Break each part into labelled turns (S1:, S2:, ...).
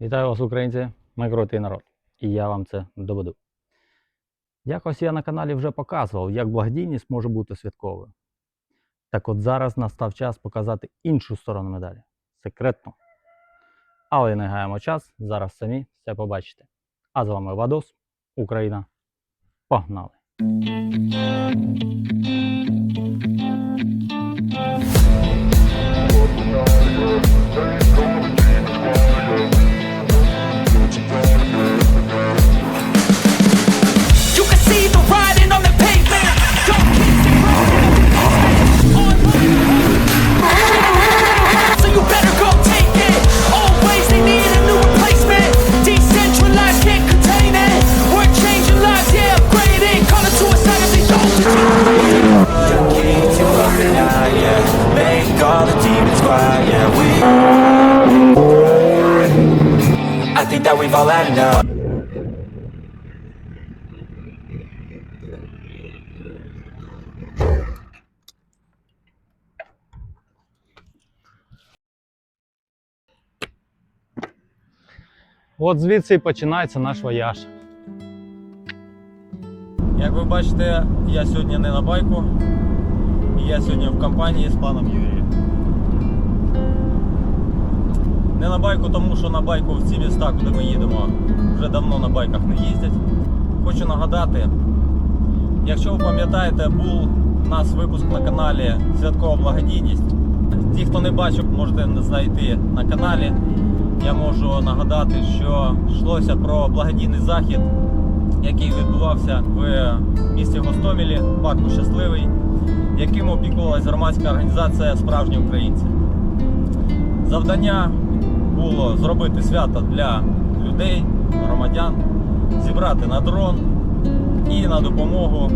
S1: Вітаю вас, українці! Ми крутий народ. І я вам це доведу. Якось я на каналі вже показував, як благодійність може бути святковою. Так от зараз настав час показати іншу сторону медалі секретну. Але не гаємо час, зараз самі все побачите. А з вами Вадос, Україна. Погнали!
S2: Enough.
S1: От звідси і починається наш вояж.
S3: Як ви бачите, я сьогодні не на байку, і я сьогодні в компанії з паном Юрієм. Не на байку, тому що на байку в ці міста, куди ми їдемо, вже давно на байках не їздять. Хочу нагадати, якщо ви пам'ятаєте, був у нас випуск на каналі Святкова благодійність. Ті, хто не бачив, можете знайти на каналі. Я можу нагадати, що йшлося про благодійний захід який відбувався в місті Гостомелі, парку Щасливий, яким опікувалась громадська організація Справжні українці. Завдання було зробити свято для людей, громадян, зібрати на дрон і на допомогу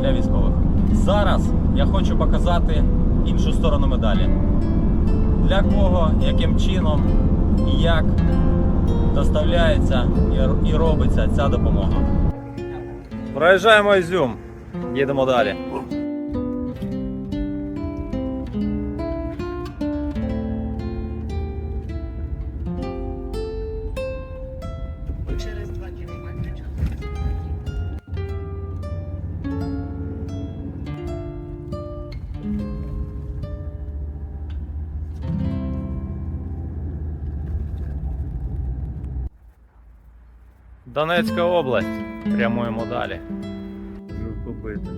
S3: для військових. Зараз я хочу показати іншу сторону медалі. Для кого, яким чином і як доставляється і- робиться ця допомога. Проїжджаємо Ізюм, їдемо далі. Донецька область. Прямуємо далі. Купити.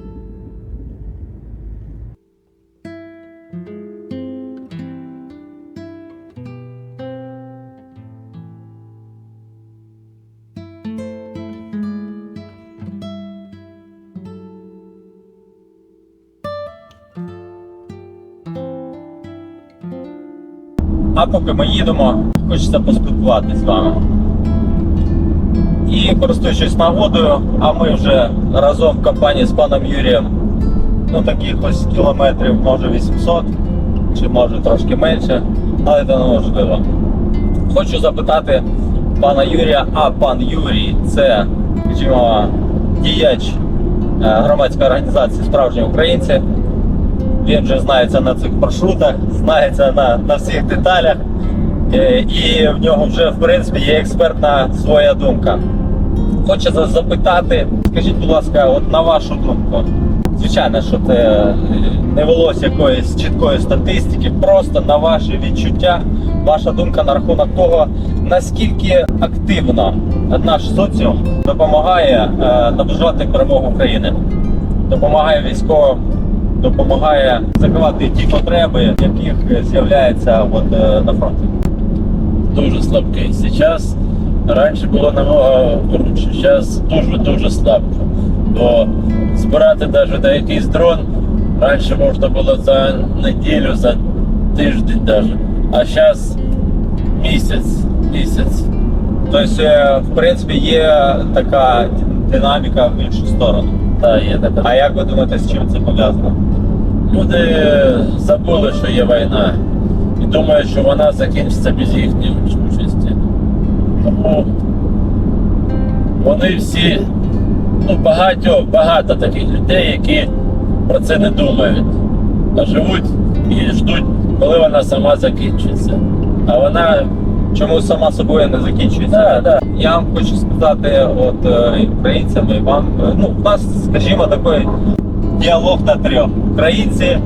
S3: А поки ми їдемо, хочеться поспілкуватися з вами. І користуючись нагодою, а ми вже разом в компанії з паном Юрієм, ну таких ось кілометрів, може 800, чи може трошки менше, але це неможливо. Хочу запитати пана Юрія, а пан Юрій це, скажімо, діяч е, громадської організації Справжні українці. Він вже знається на цих маршрутах, знається на, на всіх деталях. Е, І в нього вже в принципі є експертна своя думка. Хочу за- запитати, скажіть, будь ласка, от на вашу думку, звичайно, що це е, не велося якоїсь чіткої статистики, просто на ваші відчуття, ваша думка на рахунок того, наскільки активно наш соціум допомагає е, наближати перемогу України, допомагає військовим, допомагає закривати ті потреби, яких з'являється е, на фронті.
S4: дуже слабкий. Сейчас раніше було намного круче, зараз дуже-дуже слабко. Бо збирати навіть на якийсь дрон раніше можна було за неділю, за тиждень навіть. А зараз місяць, місяць.
S3: Тобто, е, в принципі, є така динаміка в іншу сторону.
S4: Та є така.
S3: А як ви думаєте, з чим це пов'язано?
S4: Люди забули, що є війна. І думають, що вона закінчиться без їхньої. Тому вони всі, ну багато, багато таких людей, які про це не думають, а живуть і ждуть, коли вона сама закінчиться. А вона
S3: чомусь сама собою не закінчується.
S4: Да, да.
S3: Я вам хочу сказати, от е, українцям, і вам, е, ну, в нас, скажімо, такий діалог на трьох. Українці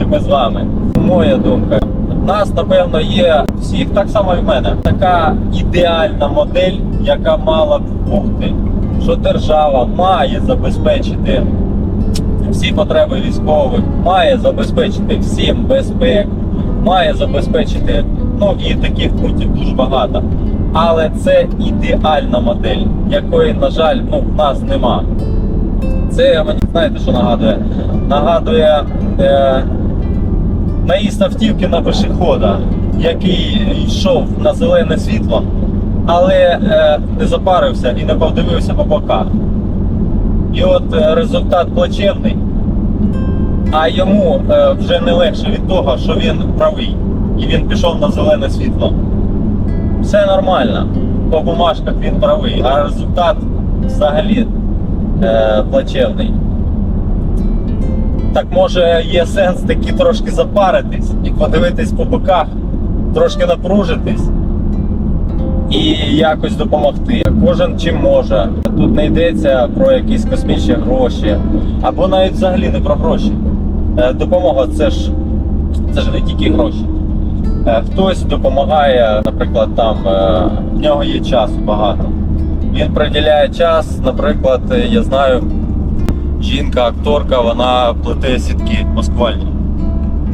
S3: і ми з вами. Моя думка. Нас, напевно, є всіх, так само і в мене, така ідеальна модель, яка мала б бути, що держава має забезпечити всі потреби військових, має забезпечити всім безпеку, має забезпечити, ну і таких пунктів дуже багато. Але це ідеальна модель, якої, на жаль, ну, в нас нема. Це мені знаєте, що нагадує? Нагадує е, наїзд автівки на пешехода, який йшов на зелене світло, але е, не запарився і не подивився по боках. І от е, результат плачевний, а йому е, вже не легше від того, що він правий, і він пішов на зелене світло. Все нормально, по бумажках він правий, а результат взагалі е, плачевний. Так може є сенс таки трошки запаритись і подивитись по боках, трошки напружитись і якось допомогти. Кожен чим може. Тут не йдеться про якісь космічні гроші, або навіть взагалі не про гроші. Е, Допомога це ж це ж не тільки гроші. Е, Хтось допомагає, наприклад, там е, в нього є часу багато. Він приділяє час, наприклад, я знаю, жінка, акторка, вона плете сітки маскувальні.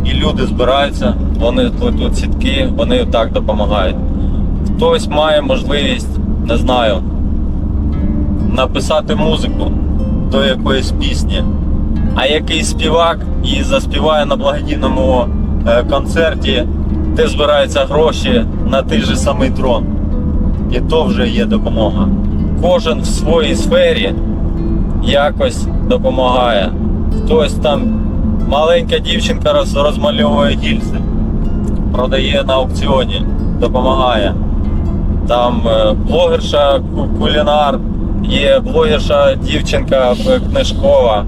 S3: І люди збираються, вони плетуть сітки, вони так допомагають. Хтось має можливість, не знаю, написати музику до якоїсь пісні, а якийсь співак і заспіває на благодійному е, концерті, де збираються гроші на той же самий дрон. І то вже є допомога. Кожен в своїй сфері якось допомагає. Хтось там маленька дівчинка роз- розмальовує гільзи, продає на аукціоні, допомагає. Там е, блогерша кулінар, є блогерша дівчинка е, книжкова.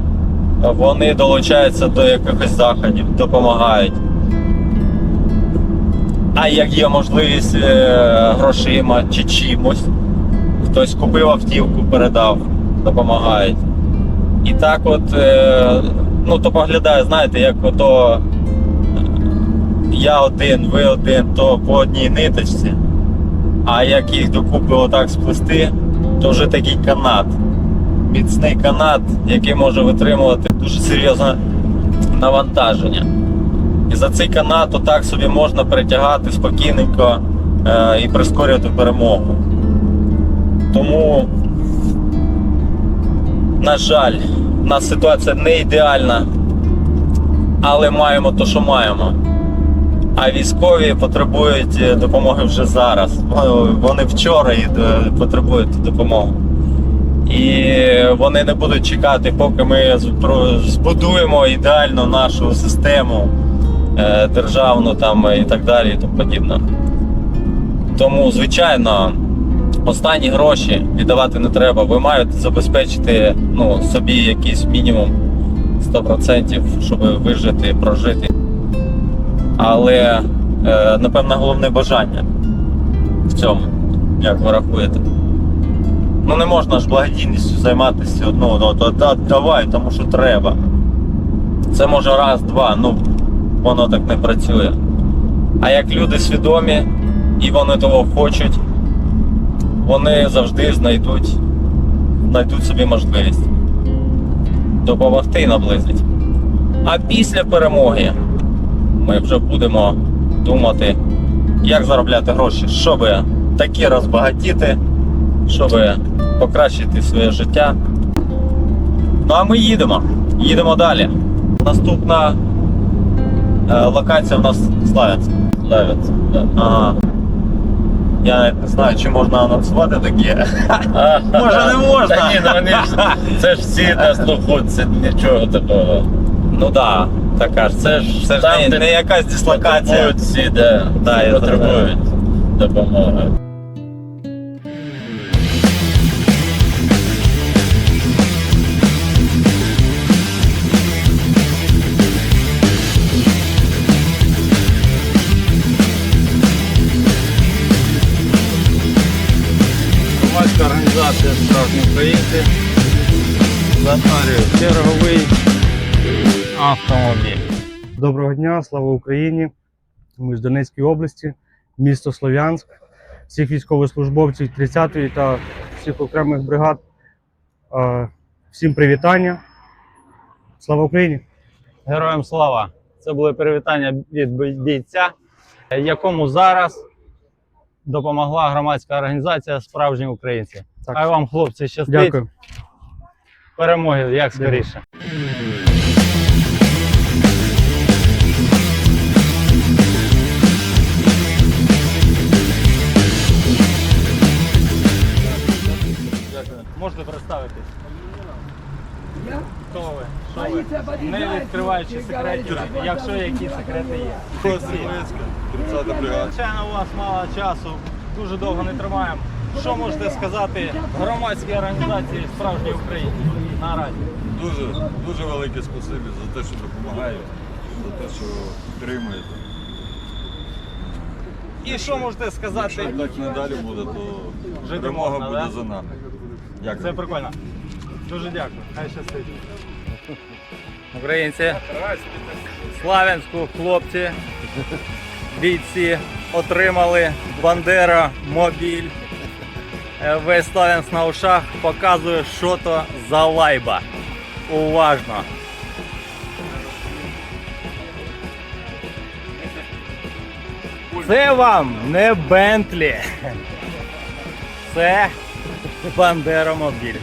S3: Вони долучаються до якихось заходів, допомагають. А як є можливість е, грошима чи чимось, хтось купив автівку, передав, допомагають. І так от, е, ну то поглядає, знаєте, як ото я один, ви один, то по одній ниточці. А як їх докупи отак сплести, то вже такий канат. Міцний канат, який може витримувати дуже серйозне навантаження. І за цей канат отак собі можна перетягати спокійненько е, і прискорювати перемогу. Тому, на жаль, у нас ситуація не ідеальна, але маємо те, що маємо. А військові потребують е, допомоги вже зараз. Вони- вчора і е, потребують допомоги. І вони не будуть чекати, поки ми збудуємо ідеально нашу систему е, державну там і так далі, і тому подібне. Тому, звичайно, останні гроші віддавати не треба. Ви маєте забезпечити ну, собі якийсь мінімум 100%, щоб вижити, прожити. Але, е, напевно, головне бажання в цьому, як ви рахуєте. Ну не можна ж благодійністю займатися ну, ну, то, та, давай, тому що треба. Це може раз-два, ну воно так не працює. А як люди свідомі і вони того хочуть, вони завжди знайдуть, знайдуть собі можливість допомогти і наблизити. А після перемоги ми вже будемо думати, як заробляти гроші, щоб таки розбагатіти, щоб покращити своє життя. Ну а ми їдемо. Їдемо далі. Наступна е, локація в нас Славянськ.
S4: Славянськ.
S3: Ага. Я навіть не знаю, чи можна анонсувати таке. Може, не можна?
S4: Та ні, ну вони ж це ж всі на слуху, це нічого такого.
S3: Ну так, да, така ж. Це ж, це ж
S4: Там,
S3: не,
S4: де
S3: не якась дислокація.
S4: Всі, да,
S3: Да,
S4: всі потребують допомоги.
S1: Затарює черговий автомобіль.
S5: Доброго дня, слава Україні! Ми з Донецької області, місто Слов'янськ, всіх військовослужбовців 30-ї та всіх окремих бригад. е, Всім привітання. Слава Україні!
S1: Героям слава! Це були привітання від бійця, якому зараз допомогла громадська організація Справжні українці.
S5: Так.
S1: Хай вам, хлопці, щастить.
S5: Дякую.
S1: Перемоги як скоріше. Можете представитись? Хто ви? Що ви? Не відкриваючи секретів, якщо якісь секрети є. Звичайно, у вас мало часу, дуже довго не тримаємо. Що можете сказати громадській організації Справжні українці наразі?
S6: Дуже, дуже велике спасибі за те, що допомагаєте, за те, що підтримуєте.
S1: І що можете сказати?
S6: Якщо так не далі буде, то
S1: Жити
S6: перемога
S1: можна,
S6: буде
S1: да?
S6: за нами. Дякую.
S1: Це прикольно. Дуже дякую. Хай щастить. Українці, Славянську хлопці, бійці отримали Бандера мобіль. Е, Весь Славянськ на ушах показує, що то за лайба. Уважно. Це вам не Бентлі. Це Бандеромобіль.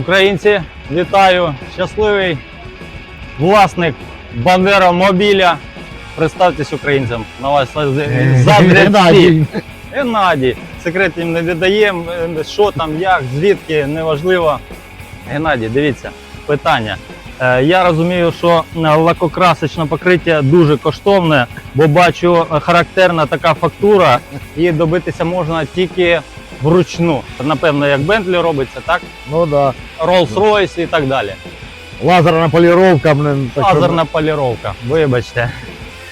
S1: Українці, вітаю! Щасливий власник Бандеромобіля. Представтесь українцям. На вас Геннадій. Геннадій. Секретів не віддаємо. Е, Що там, як, звідки, неважливо. Геннадій, дивіться, питання. Е, Я розумію, що лакокрасочне покриття дуже коштовне, бо бачу е, характерна така фактура, і добитися можна тільки вручну. Напевно, як Бентлі робиться, так?
S7: Ну да.
S1: Rolls-Royce і так далі.
S7: Лазерна поліровка, блин. так що-
S1: Лазерна поліровка, вибачте.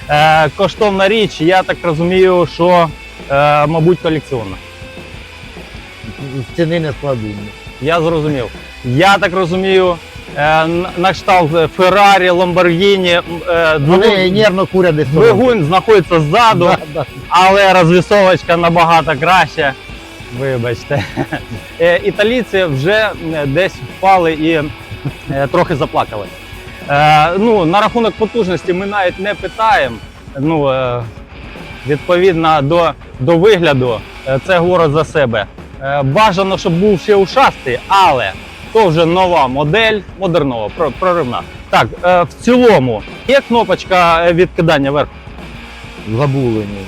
S1: Е, коштовна річ, я так розумію, що, е, мабуть, колекціонна.
S7: Ціни не складу.
S1: Я зрозумів. Я так розумію, е, на- кшталт Феррарі, Ламборгіні, е,
S7: Вони
S1: двигун,
S7: нервно курять десь.
S1: двигун знаходиться ззаду,
S7: Да, да.
S1: але розвісовочка набагато краща. Вибачте. Е, Італійці вже е, десь впали і е, трохи заплакали. Е, ну, на рахунок потужності ми навіть не питаємо. Ну, е, відповідно до, до вигляду, е, це говорить за себе. Е, бажано, щоб був ще ушастий, але то вже нова модель, модернова, проривна. Так, е, в цілому є кнопочка е, відкидання вверх.
S7: Забули. ні.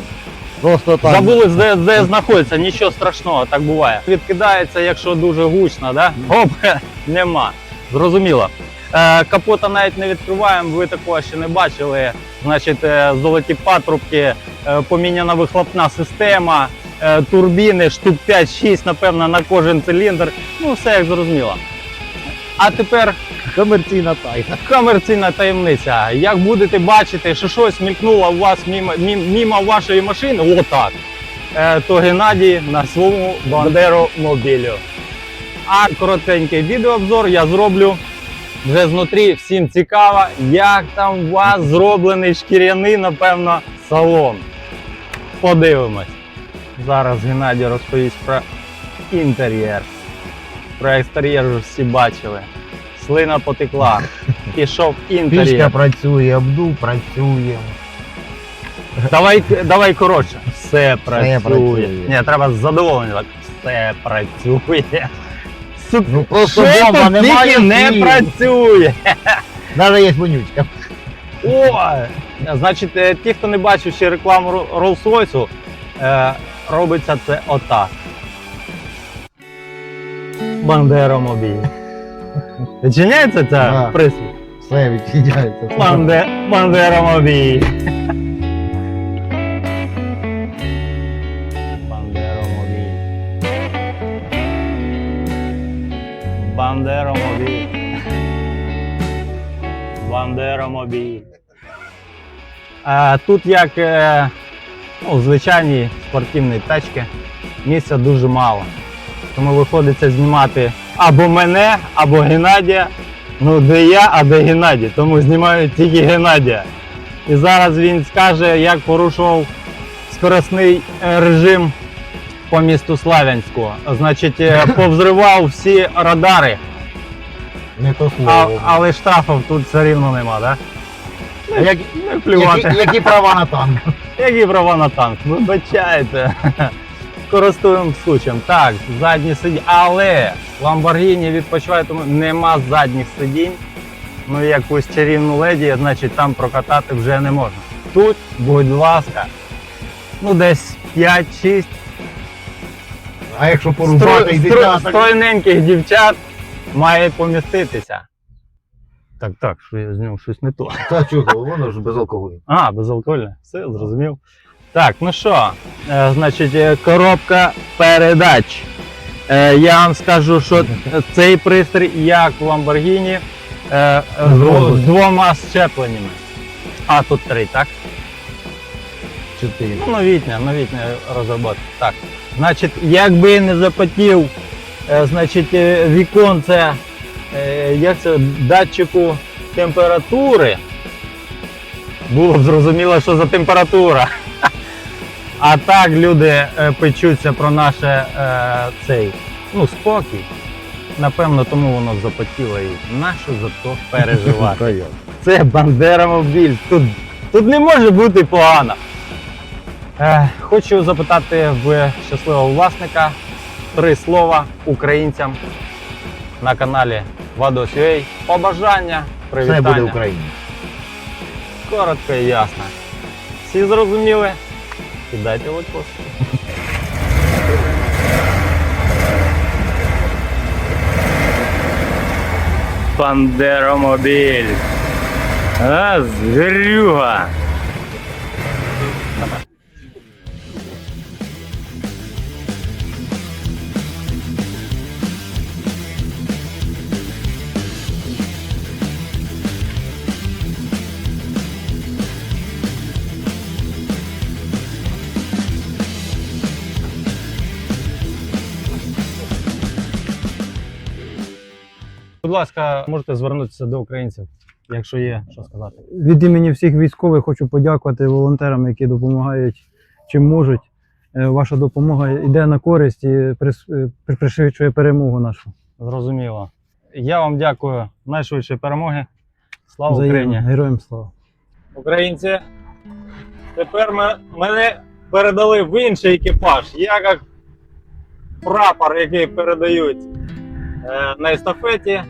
S7: Просто так.
S1: Забули, де, де знаходиться, нічого страшного, так буває. Відкидається, якщо дуже гучно, да? Оп, нема. Зрозуміло. Капота навіть не відкриваємо, ви такого ще не бачили. Значить, золоті патрубки, поміняна вихлопна система, турбіни, штук 5-6, напевно, на кожен циліндр. Ну, все як зрозуміло. А тепер
S7: Комерційна тайна.
S1: комерційна таємниця. Як будете бачити, що щось мількнуло у вас мімо, мімо вашої машини, отак, е, то Геннадій на своєму бандеру мобілю. А коротенький відеообзор я зроблю вже знутрі. Всім цікаво, як там у вас зроблений шкіряний, напевно, салон. Подивимось. Зараз Геннадій розповість про інтер'єр. Про екстер'єр вже всі бачили. Слина потекла. Пішов
S7: Пічка
S1: інтер'єр.
S7: працює, обдув працює.
S1: Давай, давай коротше. Все працює.
S7: працює.
S1: Ні, треба з задоволенням. Все працює. Сука,
S7: Ну просто бомба немає.
S1: не працює.
S7: Навіть є вонючка.
S1: О! Значить, е, ті, хто не бачив ще рекламу Rolls-Royce, е, робиться це отак. Бандеромобіль. Відчиняється ця
S7: Да.
S1: присвіт?
S7: Все відчиняється.
S1: Банде, Бандеромобіль. Бандеромобіль. Бандеромобіль. Бандеромобіль. А, тут як е, ну, в звичайній спортивній тачці місця дуже мало. Тому виходиться знімати або мене, або Геннадія. Ну, де я, а де Геннадій. Тому знімають тільки Геннадія. І зараз він скаже, як порушував скоростний е, режим по місту Славянську. Значить, е, повзривав всі радари,
S7: Не то
S1: а, але штрафів тут все рівно нема, так?
S7: А як,
S1: плювати.
S7: які, які права на танк?
S1: Які права на танк? Вибачайте. Користуємо случаєм. Так, задні сидіння. Але Lamborghini відпочиває, тому нема задніх сидінь. Ну, якусь чарівну леді, значить там прокатати вже не можна. Тут, будь ласка, ну десь 5-6
S7: А якщо порубати
S1: стройненьких дівчат має поміститися. Так, так, що я зняв щось не то.
S7: Та чого, воно ж без алкоголю.
S1: А, безалкогольне. Все, зрозумів. Так, ну що, е, значить, е, коробка передач. Е, я вам скажу, що цей пристрій, як в Lamborghini, е, з з двома щепленнями. А, тут три, так?
S7: Чотири.
S1: Ну, новітня, новітня розробка. Так. Значить, якби не запотів, е, значить, е, віконце, як це, датчику температури, було б зрозуміло, що за температура. А так люди е, печуться про наше е, цей, ну, спокій. Напевно, тому воно запотіло і нащо за то переживати. Це Бандеромобіль. Тут, тут не може бути погано. Е, хочу запитати в щасливого власника три слова українцям на каналі Vados.ua. Побажання,
S7: Все буде
S1: привітання.
S7: Україна.
S1: Коротко і ясно. Всі зрозуміли? Кидайте лайкос. Бандеромобіль. А, звірюга. Ласка, можете звернутися до українців, якщо є що сказати.
S8: Від імені всіх військових хочу подякувати волонтерам, які допомагають чим можуть. Е, Ваша допомога йде на користь і е, при- пришвидшує перемогу нашу.
S1: Зрозуміло. Я вам дякую. Найшвидшої перемоги. Слава
S8: Взаємно.
S1: Україні!
S8: Героям слава!
S1: Українці, тепер ми, мене передали в інший екіпаж. Я як прапор, який передають е, на естафеті.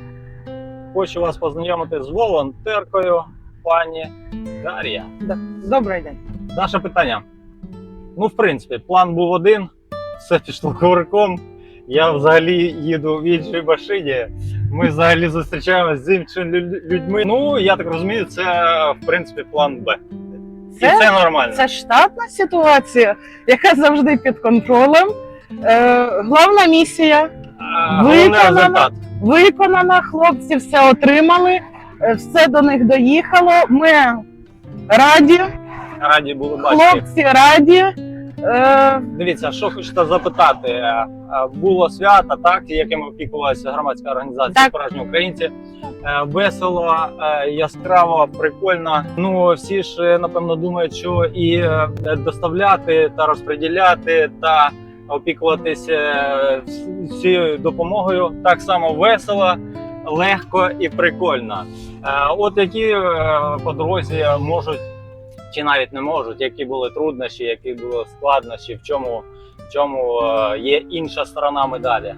S1: Хочу вас познайомити з волонтеркою, пані Дар'я.
S9: Добрий день.
S1: Наше питання. Ну, в принципі, план був один, все пішло ковриком. Я взагалі їду в іншій машині. Ми взагалі зустрічаємося з іншими людьми. Ну, я так розумію, це в принципі план Б. І
S9: Це,
S1: це нормально.
S9: це штатна ситуація, яка завжди під контролем. Е, головна місія
S1: Головний
S9: виконано.
S1: результат.
S9: виконана, хлопці все отримали, е, все до них доїхало. Ми раді,
S1: Раді були бачити.
S9: хлопці раді. Е,
S1: Дивіться, що хочете запитати. Е, е, Було свято, так, яким опікувалася громадська організація
S9: Так.
S1: Справжні українці. Е, Весело, е, яскраво, прикольно. Ну всі ж е, напевно думають, що і е, доставляти та розподіляти та опікуватися е, всією допомогою так само весело, легко і прикольно. Е, От які е, по дорозі можуть чи навіть не можуть, які були труднощі, які були складнощі, в чому, в чому є інша сторона медалі.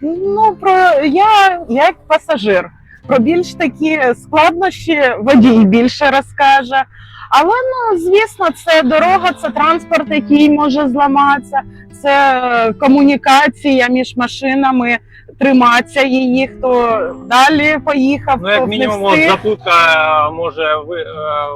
S9: ну, про я як пасажир. Про більш такі складнощі водій більше розкаже. Але ну звісно, це дорога, це транспорт, який може зламатися, це е, комунікація між машинами, триматися її, хто далі поїхав,
S1: Ну, як мінімум, от запутка е, може е,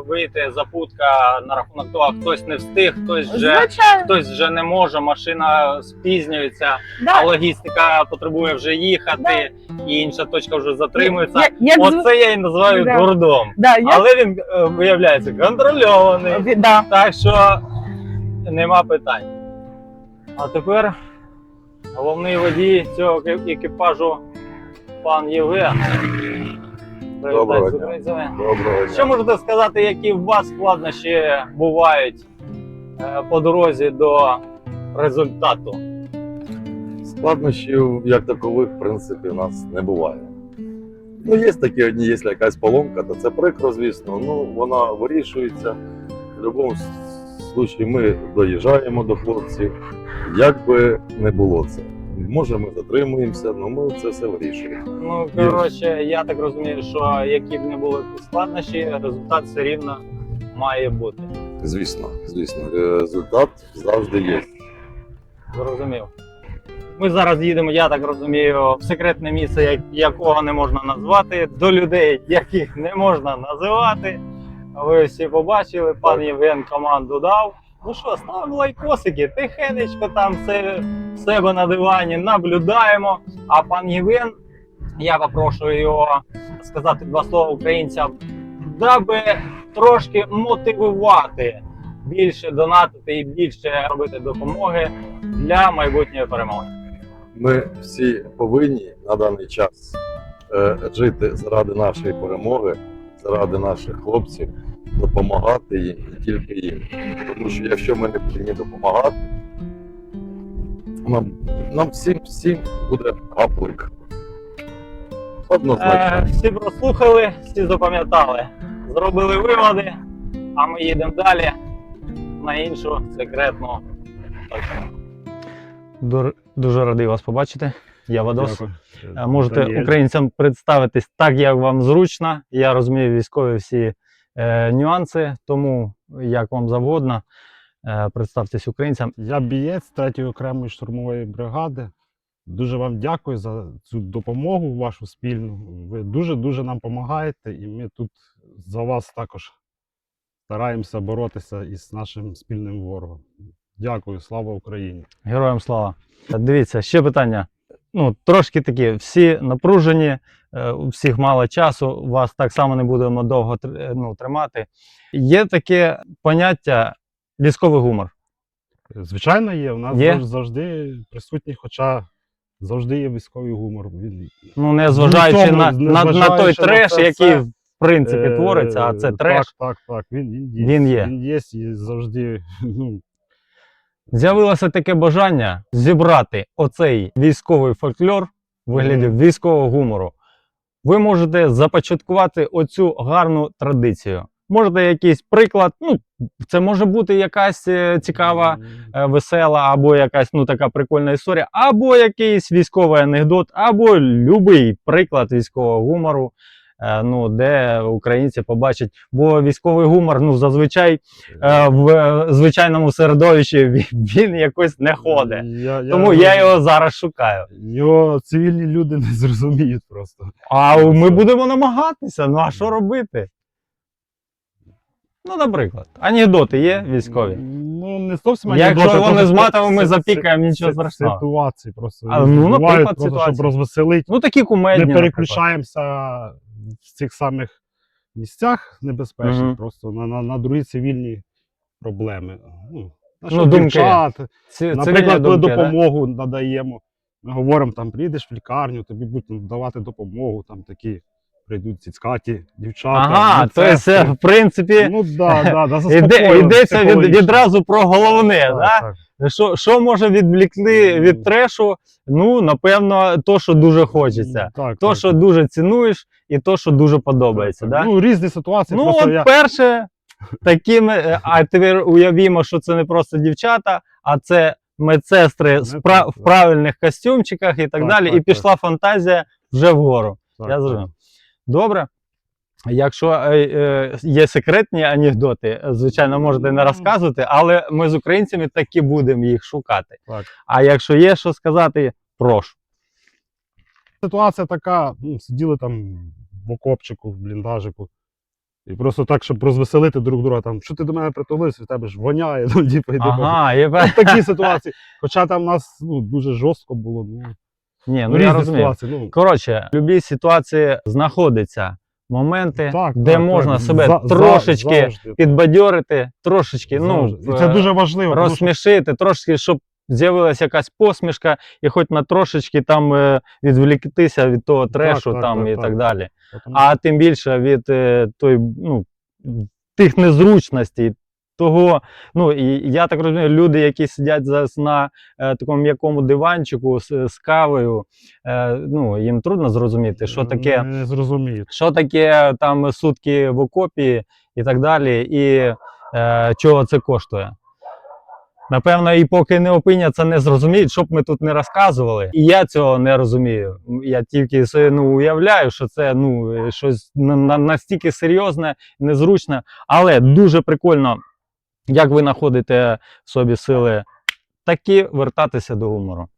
S1: вийти запутка на рахунок того, хтось не встиг, хтось вже.
S9: Звичайно,
S1: Хтось вже не може, машина спізнюється,
S9: да.
S1: а логістика потребує вже їхати, і інша точка вже затримується.
S9: Я- як зв-
S1: Оце я і називаю
S9: Да.
S1: дурдом.
S9: да, я...
S1: Але він е, виявляється контрольований.
S9: Да.
S1: Так що нема питань. А тепер головний водій цього екіпажу пан Євген.
S6: Доброго
S1: Привітайте з
S6: дня.
S1: Що можете сказати, які у вас складнощі бувають е, по дорозі до результату?
S10: Складнощів як такових, в принципі, у нас не буває. Ну, є такі одні, якщо якась поломка, то це прикро, звісно. Ну, вона вирішується. В будь-якому випадку ми доїжджаємо до хлопців. Як би не було це. Може, ми затримуємося, але ми це все вирішуємо.
S1: Ну, коротше, я так розумію, що які б не були складнощі, результат все рівно має бути.
S10: Звісно, звісно, результат завжди є.
S1: Зрозумів. Ми зараз їдемо, я так розумію, в секретне місце, якого не можна назвати, до людей, яких не можна називати. Ви всі побачили, пан Євген команду дав. Ну що, ставимо лайкосики, тихенечко там все, себе на дивані, наблюдаємо. А пан Євген, я попрошу його сказати два слова українцям, даби трошки мотивувати більше донатити і більше робити допомоги для майбутньої перемоги.
S10: Ми всі повинні на даний час е, жити заради нашої перемоги, заради наших хлопців, допомагати їм і тільки їм. Тому що якщо ми не повинні допомагати, нам, нам всім всім буде гаплик. Однозначно.
S1: Е, всі прослухали, всі запам'ятали, зробили виводи, а ми їдемо далі на іншу секретну точку. Дуже радий вас побачити. Я Вадос. Е, Можете українцям представитись так, як вам зручно. Я розумію військові всі е, нюанси, тому як вам завгодно. Е, представтесь українцям.
S5: Я бієць 3-ї окремої штурмової бригади. Дуже вам дякую за цю допомогу вашу спільну. Ви дуже-дуже нам допомагаєте, і ми тут за вас також стараємося боротися із нашим спільним ворогом. Дякую, слава Україні!
S1: Героям слава. Дивіться, ще питання. Ну, трошки такі, всі напружені, е, у всіх мало часу, вас так само не будемо довго е, ну, тримати. Є таке поняття військовий гумор.
S5: Звичайно, є. У нас
S1: Є?
S5: завжди присутній, хоча завжди є військовий гумор.
S1: Ну, не зважаючи на, на, на той
S5: на
S1: треш,
S5: це
S1: який в принципі
S5: Е,
S1: твориться, а це треш.
S5: Так, так, так. Він, він є.
S1: Він є.
S5: Він є і завжди. Ну,
S1: З'явилося таке бажання зібрати оцей військовий фольклор в вигляді військового гумору. Ви можете започаткувати оцю гарну традицію. Можете якийсь приклад, ну, це може бути якась е, цікава, е, весела, або якась ну, така прикольна історія, або якийсь військовий анекдот, або будь-який приклад військового гумору, ну, де українці побачать. Бо військовий гумор ну, зазвичай е, в е, звичайному середовищі він, якось не ходить.
S5: Я, я,
S1: Тому я його зараз шукаю.
S5: Його цивільні люди не зрозуміють просто.
S1: А ми будемо намагатися. Ну а що робити? Ну, наприклад, анекдоти є військові.
S5: Ну, не зовсім
S1: Якщо
S5: анекдоти,
S1: вони
S5: просто
S1: з матами, ми запікаємо, нічого страшного.
S5: Ситуації просто.
S1: А, ну, наприклад,
S5: просто,
S1: ситуації.
S5: щоб розвеселити.
S1: Ну, такі кумедні. Наприклад.
S5: переключаємося в цих самих місцях небезпечних,
S1: Мгм.
S5: просто на, на, на другі цивільні проблеми. Ну,
S1: Ну,
S5: що
S1: думки.
S5: дівчат,
S1: Ці-
S5: Наприклад, коли допомогу надаємо. Ми говоримо, там приїдеш в лікарню, тобі будуть давати допомогу, там такі прийдуть цицькаті дівчата.
S1: Ага, то
S5: медсестри.
S1: есть, в принципі,
S5: Ну да, да, да,
S1: іде, йдеться від,
S5: психологічно.
S1: відразу про головне.
S5: Так,
S1: да?
S5: так.
S1: Що, що може відвлікти від трешу? Ну, напевно, то, що дуже хочеться.
S5: Так,
S1: То,
S5: так,
S1: що
S5: так.
S1: дуже цінуєш, і то, що дуже подобається.
S5: Так,
S1: Да?
S5: Ну, різні ситуації.
S1: Ну,
S5: просто
S1: от
S5: я...
S1: перше, такими, е, а тепер уявімо, що це не просто дівчата, а це медсестри
S5: Не так,
S1: в
S5: так.
S1: правильних костюмчиках і так,
S5: Так,
S1: далі.
S5: так,
S1: і пішла фантазія вже вгору.
S5: Так,
S1: Я зрозумів. Добре. Якщо е, е, є секретні анекдоти, звичайно, можете не розказувати, але ми з українцями таки будемо їх шукати.
S5: Так.
S1: А якщо є що сказати, прошу.
S5: Ситуація така, ну, сиділи там в окопчику, в бліндажику. І просто так, щоб розвеселити друг друга, там, що ти до мене притулився, в тебе ж воняє, ну, типу, йди
S1: Ага, є...
S5: Ну, такі ситуації. Хоча там у нас ну, дуже жорстко було. Ну,
S1: Ні,
S5: ну,
S1: ну я розумію.
S5: ситуації. Ну,
S1: Коротше, в будь-якій ситуації знаходяться моменти,
S5: так,
S1: де
S5: так,
S1: можна
S5: так.
S1: себе
S5: За-
S1: трошечки
S5: завжди,
S1: підбадьорити, трошечки, ну,
S5: завжди. І це дуже важливо. тому що
S1: розсмішити, трошки, щоб з'явилася якась посмішка, і хоч на трошечки там е, відволіктися від того трешу
S5: так,
S1: там
S5: так,
S1: і
S5: так.
S1: так далі.
S5: Так.
S1: А тим більше від е, той, ну, тих незручностей, того, ну і я так розумію, люди, які сидять зараз на е, такому м'якому диванчику з, з кавою, е, ну їм трудно зрозуміти, що таке
S5: Не, зрозуміють.
S1: що таке там сутки в окопі і так далі, і е, чого це коштує. Напевно, і поки не опиняться, не зрозуміють, що б ми тут не розказували. І я цього не розумію. Я тільки собі, ну, уявляю, що це ну, щось на- на- настільки серйозне, незручне, але дуже прикольно, як ви знаходите в собі сили такі вертатися до гумору.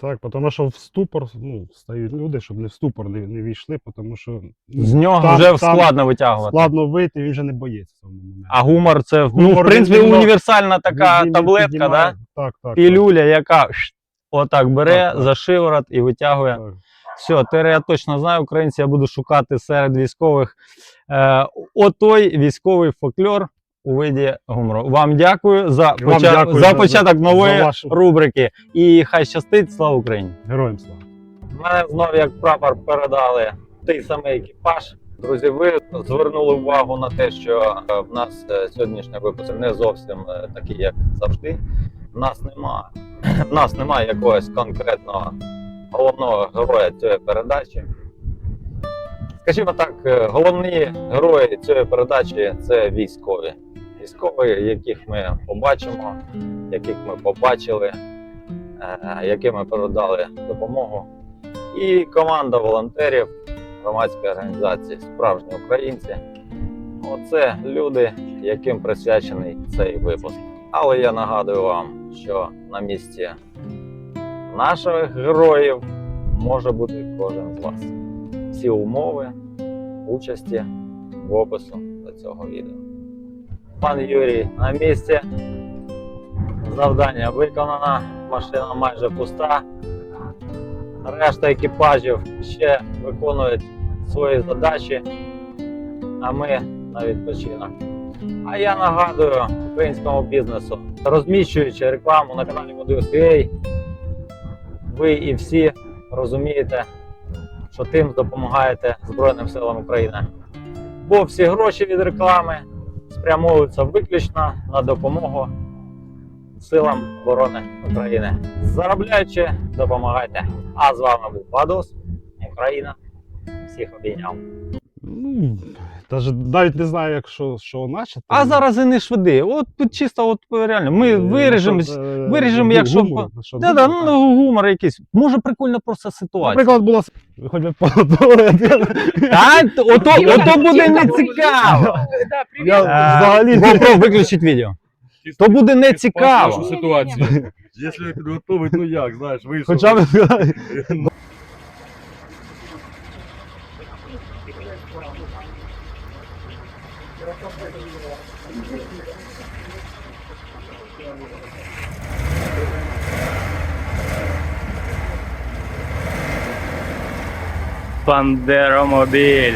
S5: Так, тому що в ступор ну, стають люди, щоб не в ступор не, не війшли, тому що ну,
S1: З нього
S5: там-
S1: вже
S5: там
S1: складно витягувати.
S5: складно вийти, він вже не боїться в цьому моменті.
S1: А гумор це, ну, в принципі,
S5: він- він-
S1: універсальна така
S5: Він- він
S1: таблетка,
S5: піднімає-
S1: да?
S5: Так, так.
S1: пілюля, яка шт, отак бере
S5: Так, так.
S1: за шиворот і витягує.
S5: так.
S1: Все, тепер я точно знаю, українці, я буду шукати серед військових е, отой військовий фольклор у виді гумору. Вам дякую за,
S5: Вам
S1: поча-
S5: дякую
S1: за
S5: за-
S1: початок
S5: за
S1: нової
S5: вашу-
S1: рубрики. І хай щастить, слава Україні!
S5: Героям слава.
S1: Мене знову як прапор передали той самий екіпаж. Друзі, ви звернули увагу на те, що е, в нас е, сьогоднішній випуск не зовсім е, такий, як завжди. В нас немає, нас немає якогось конкретного головного героя цієї передачі. Скажімо так, головні герої цієї передачі це військові. Військові, яких ми побачимо, яких ми побачили, е, яким ми передали допомогу і команда волонтерів громадської організації Справжні українці. Оце люди, яким присвячений цей випуск. Але я нагадую вам, що на місці наших героїв може бути кожен з вас. Всі умови участі в опису до цього відео. Пан Юрій на місці. Завдання виконано, машина майже пуста. Решта екіпажів ще виконують свої задачі, а ми на відпочинок. А я нагадую українському бізнесу, розміщуючи рекламу на каналі Modus.ua, ви і всі розумієте, що тим допомагаєте Збройним силам України. Бо всі гроші від реклами спрямовуються виключно на допомогу силам оборони України. Заробляючи, допомагайте. А з вами був Вадос, Україна. Всіх обійняв.
S5: Ну, даже навіть не знаю, як що, що начати.
S1: А зараз і не швиди. От тут чисто, от реально, ми
S5: Е,
S1: виріжемо.
S5: що, е,
S1: виріжемо, якщо
S5: гумор,
S1: Да, да, ну гумор якийсь. Може прикольна просто ситуація.
S5: Наприклад, було с- хоч би по
S1: Та, ото, ото буде не цікаво.
S5: Я взагалі
S1: GoPro, виключіть відео. То буде не цікаво.
S6: Якщо я підготовий, ну як, знаєш, вийшов.
S5: хоча б
S3: Бандеромобіль.